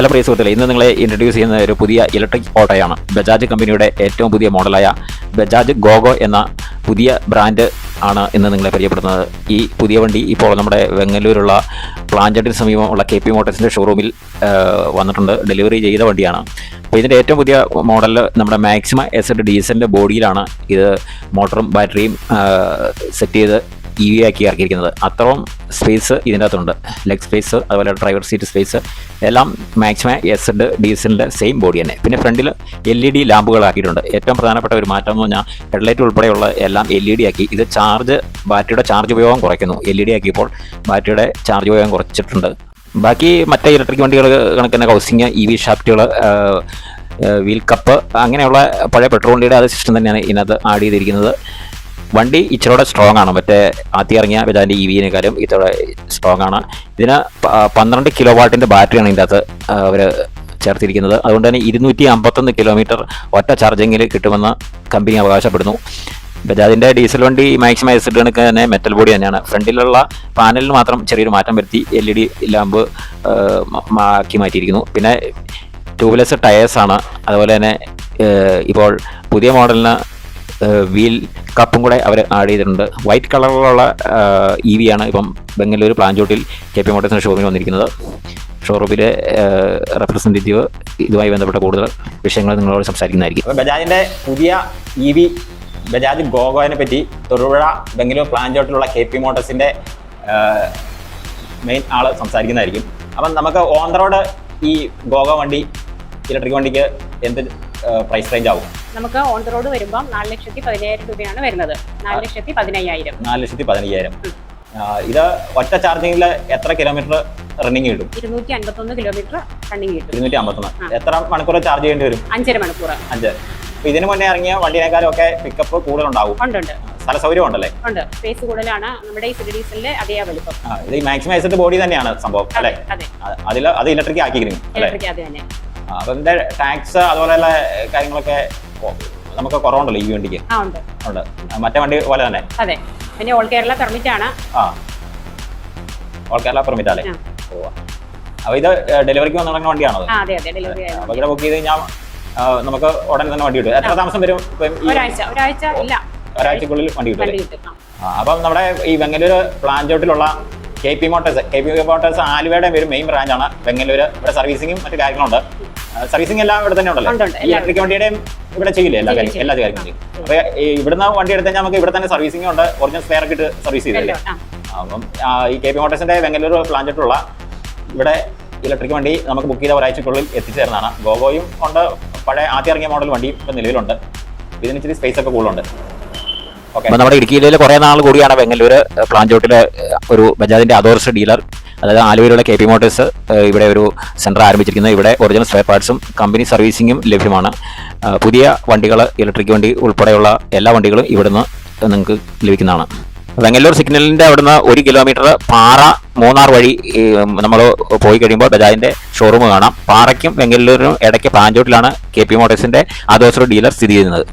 Hello പ്രിയ സുഹൃത്തുക്കളെ ഇന്ന് നിങ്ങളെ ഇൻട്രൊഡ്യൂസ് ചെയ്യുന്ന ഒരു പുതിയ ഇലക്ട്രിക് ഓട്ടോയാണ് ബജാജ് കമ്പനിയുടെ ഏറ്റവും പുതിയ മോഡലായ ബജാജ് ഗോഗോ എന്ന പുതിയ ബ്രാൻഡ് ആണ് ഇന്ന് നിങ്ങളെ പരിചയപ്പെടുന്നത് ഈ പുതിയ വണ്ടി ഇപ്പോൾ നമ്മുടെ വെങ്ങല്ലൂരുള്ള പ്ലാഞ്ചട്ടിന് സമീപമുള്ള കെ പി മോട്ടോഴ്സിന്റെ ഷോറൂമിൽ വന്നിട്ടുണ്ട്. ഡെലിവറി ചെയ്ത വണ്ടിയാണ്. അപ്പോൾ ഇതിന്റെ ഏറ്റവും പുതിയ മോഡൽ നമ്മുടെ മാക്സിമ എസ് ഡീസലിന്റെ ബോഡിയിലാണ് ഇത് മോട്ടറും ബാറ്ററിയും സെറ്റ് ചെയ്ത് ഇ വി ആക്കി ഇറക്കിയിരിക്കുന്നത്. അത്രയും സ്പേസ് ഇതിന്റെ അകത്തുണ്ട് ലെഗ് സ്പേസ് അതുപോലെ ഡ്രൈവർ സീറ്റ് സ്പേസ് എല്ലാം മാക്സിമം എസ് ഡി ഡീസലിന്റെ സെയിം ബോഡി തന്നെ. പിന്നെ ഫ്രണ്ടിൽ എൽ ഇ ഡി ലാമ്പുകളാക്കിയിട്ടുണ്ട് ഏറ്റവും പ്രധാനപ്പെട്ട ഒരു മാറ്റം എന്ന് പറഞ്ഞാൽ ഹെഡ്ലൈറ്റ് ഉൾപ്പെടെയുള്ള എല്ലാം എൽ ഇ ഡി ആക്കി. ഇത് ചാർജ് ബാറ്ററിയുടെ ചാർജ് ഉപയോഗം കുറയ്ക്കുന്നു. എൽ ഇ ഡി ആക്കിയപ്പോൾ ബാറ്ററിയുടെ ചാർജ് ഉപയോഗം കുറച്ചിട്ടുണ്ട്. ബാക്കി മറ്റേ ഇലക്ട്രിക് വണ്ടികൾ കണക്കിന് ഹൗസിങ് ഇ വി ഷാഫ്റ്റുകൾ വീൽ കപ്പ് അങ്ങനെയുള്ള പഴയ പെട്രോൾ വണ്ടിയുടെ അത് സിസ്റ്റം തന്നെയാണ് ഇതിനകത്ത് ആഡ് ചെയ്തിരിക്കുന്നത്. വണ്ടി ഇച്ചിരൂടെ സ്ട്രോങ് ആണ്. മറ്റേ ആദ്യം ഇറങ്ങിയ ബജാജിന്റെ ഇ വിനേക്കാളും ഇതോടെ സ്ട്രോങ് ആണ്. ഇതിന് പന്ത്രണ്ട് കിലോ വാട്ടിന്റെ ബാറ്ററിയാണ് ഇതിന്റെ അകത്ത് അവർ ചേർത്തിരിക്കുന്നത്. അതുകൊണ്ട് തന്നെ ഇരുന്നൂറ്റി അമ്പത്തൊന്ന് കിലോമീറ്റർ ഒറ്റ ചാർജിങ്ങിൽ കിട്ടുമെന്ന് കമ്പനി അവകാശപ്പെടുന്നു. ബജാജിന്റെ ഡീസൽ വണ്ടി മാക്സിമം എസിഡ് കണക്ക് തന്നെ മെറ്റൽ ബോഡി തന്നെയാണ്. ഫ്രണ്ടിലുള്ള പാനലിൽ മാത്രം ചെറിയൊരു മാറ്റം വരുത്തി എൽ ഇ ഡി ലാമ്പ് ആക്കി മാറ്റിയിരിക്കുന്നു. പിന്നെ ട്യൂബ്ലെസ് ടയേഴ്സാണ് അതുപോലെ തന്നെ ഇപ്പോൾ പുതിയ മോഡലിന് വീൽ കപ്പും കൂടെ അവർ ആഡ് ചെയ്തിട്ടുണ്ട്. വൈറ്റ് കളറിലുള്ള ഇ വി ആണ് ഇപ്പം ബംഗലൂരു പ്ലാഞ്ചോട്ടിൽ കെ പി മോട്ടോഴ്സിന്റെ ഷോറൂമിൽ വന്നിരിക്കുന്നത്. ഷോറൂമിലെ റെപ്രസെന്റേറ്റീവ് ഇതുമായി ബന്ധപ്പെട്ട കൂടുതൽ വിഷയങ്ങൾ നിങ്ങളോട് സംസാരിക്കുന്നതായിരിക്കും. ബജാജിന്റെ പുതിയ ഇ വി ബജാജ് ഗോഗോനെ പറ്റി തൊടുപുഴ ബംഗലൂർ പ്ലാഞ്ചോട്ടിലുള്ള കെ പി മോട്ടോസിന്റെ മെയിൻ ആൾ സംസാരിക്കുന്നതായിരിക്കും. അപ്പം നമുക്ക് ഓൺ റോഡ് ഈ ഗോഗോ വണ്ടി ഇലക്ട്രിക് വണ്ടിക്ക് എന്ത് പ്രൈസ് റേഞ്ച് ആവും? നമുക്ക് ഓൺ ദ റോഡ് വരുമ്പോൾ നാല് ലക്ഷത്തി പതിനായിരം രൂപയാണ് വരുന്നത്. നാല് ലക്ഷത്തി പതിനയ്യായിരം. നാല് ലക്ഷത്തി പതിനയ്യായിരം. ഇത് ഒറ്റ ചാർജിങ്ങിൽ എത്ര കിലോമീറ്റർ റണ്ണിങ് കിട്ടും? ഇരുന്നൂറ്റി അൻപത്തൊന്ന് കിലോമീറ്റർ റണ്ണിങ് കിട്ടും. ഇരുന്നൂറ്റി അമ്പത്തൊന്ന് എത്ര മണിക്കൂർ ചാർജ് ചെയ്യേണ്ടി വരും? അഞ്ചര മണിക്കൂർ അഞ്ച്. ഇതിനു മുന്നേ ഇറങ്ങിയ വണ്ടിയേക്കാളും ഒക്കെ പിക്കപ്പ് കൂടുതലുണ്ടാവും. ഉണ്ട് ഉണ്ട്. സ്ഥല സൗകര്യം ഉണ്ടല്ലേ? ഉണ്ട്. സ്പേസ് കൂടുതലാണ്. നമ്മുടെ ഈ സിറ്റി ഡീസലിന്റെ അതേ വലുപ്പം ഇത് മാക്സിമൈസ്ഡ് ബോഡി തന്നെയാണ് സംഭവം അല്ലേ? അതെ അതിൽ അത് ഇലക്ട്രിക് അല്ലേ? ഇലക്ട്രിക് അത് തന്നെ. അപ്പൊ ടാക്സ് അതുപോലെയുള്ള കാര്യങ്ങളൊക്കെ നമുക്ക് കുറവുണ്ടല്ലോ ഈ വണ്ടിക്ക്. ആ ഉണ്ട്. ഉണ്ട്. മറ്റേ വണ്ടി പോലെ തന്നെ? അതെ. പിന്നെ ഓൾ കേരള പെർമിറ്റ് ആണ്. ആ. ഓൾ കേരള പെർമിറ്റ് അല്ലേ? അപ്പൊ ഇത് ഡെലിവറിക്ക് വന്നിറങ്ങുന്ന വണ്ടിയാണോ അതെ അതെ. ഡെലിവറി അപ്പൊ ഇവിടെ ബുക്ക് ചെയ്ത് കഴിഞ്ഞാൽ നമുക്ക് ഉടനെ തന്നെ വണ്ടി കിട്ടും. എത്ര താമസം വരും ഒരാഴ്ച. ഒരാഴ്ച ഇല്ല. ഒരാഴ്ചക്കുള്ളിൽ വണ്ടി കിട്ടും അപ്പം നമ്മുടെ ഈ Bengaluru പ്ലാഞ്ചോട്ടിലുള്ള K P motors K P motors ആലുവയുടെ ഒരു മെയിൻ ബ്രാഞ്ചാണ് ബംഗളൂര് ഇവിടെ സർവീസിങ്ങും മറ്റു കാര്യങ്ങളുണ്ട് സർവീസിംഗ് എല്ലാം ഇവിടെ തന്നെ ഉണ്ടല്ലോ? ഉണ്ട്, ഉണ്ട്. ഇലക്ട്രിക് വണ്ടിയുടെയും ഇവിടെ ചെയ്യില്ലേ? എല്ലാ കാര്യം എല്ലാ കാര്യങ്ങളും ചെയ്യും. അപ്പൊ ഇവിടുന്ന് വണ്ടി എടുത്ത് നമുക്ക് ഇവിടെ തന്നെ സർവീസിംഗ് ഉണ്ട്. ഒറിജിനൽ സ്പെയർ ഒക്കെ ഇട്ട് സർവീസ് ചെയ്തല്ലേ അപ്പം ഈ കെ പി മോട്ടോഴ്സിന്റെ ബംഗലൂരു പ്ലാന്റിട്ടുള്ള ഇവിടെ ഇലക്ട്രിക് വണ്ടി നമുക്ക് ബുക്ക് ചെയ്ത ഒരാഴ്ചക്കുള്ളിൽ എത്തിച്ചേർന്നതാണ്. ഗോഗോയും ഉണ്ട്. പഴയ ആദ്യം ഇറങ്ങിയ മോഡൽ വണ്ടി ഇപ്പം നിലവിലുണ്ട്. ഇതിന് ഇച്ചിരി സ്പേസ് ഒക്കെ കൂടുതലുണ്ട്. നമ്മുടെ ഇടുക്കി ജില്ലയിൽ കുറേ നാൾ കൂടിയാണ് പ്ലാൻ പ്ലാഞ്ചോട്ടിലെ ഒരു ബജാജിന്റെ അതോറിസ്റ്റ് ഡീലർ അതായത് ആലുവയിലുള്ള കെ പി മോട്ടേഴ്സ് ഇവിടെ ഒരു സെന്റർ ആരംഭിച്ചിരിക്കുന്നത്. ഇവിടെ ഒറിജിനൽ സ്പെയർ പാർട്സും കമ്പനി സർവീസിങ്ങും ലഭ്യമാണ്. പുതിയ വണ്ടികൾ ഇലക്ട്രിക് വണ്ടി ഉൾപ്പെടെയുള്ള എല്ലാ വണ്ടികളും ഇവിടുന്ന് നിങ്ങൾക്ക് ലഭിക്കുന്നതാണ്. വെങ്ങല്ലൂർ സിഗ്നലിന്റെ അവിടുന്ന് ഒരു കിലോമീറ്റർ പാറ മൂന്നാർ വഴി നമ്മൾ പോയി കഴിയുമ്പോൾ ബജാജിന്റെ ഷോറൂം കാണാം. പാറയ്ക്കും വെങ്ങല്ലൂരിനും ഇടയ്ക്ക് പാഞ്ചോട്ടിലാണ് കെ പി മോട്ടോഴ്സിന്റെ അതോറിറ്റി ഡീലർ സ്ഥിതി ചെയ്യുന്നത്.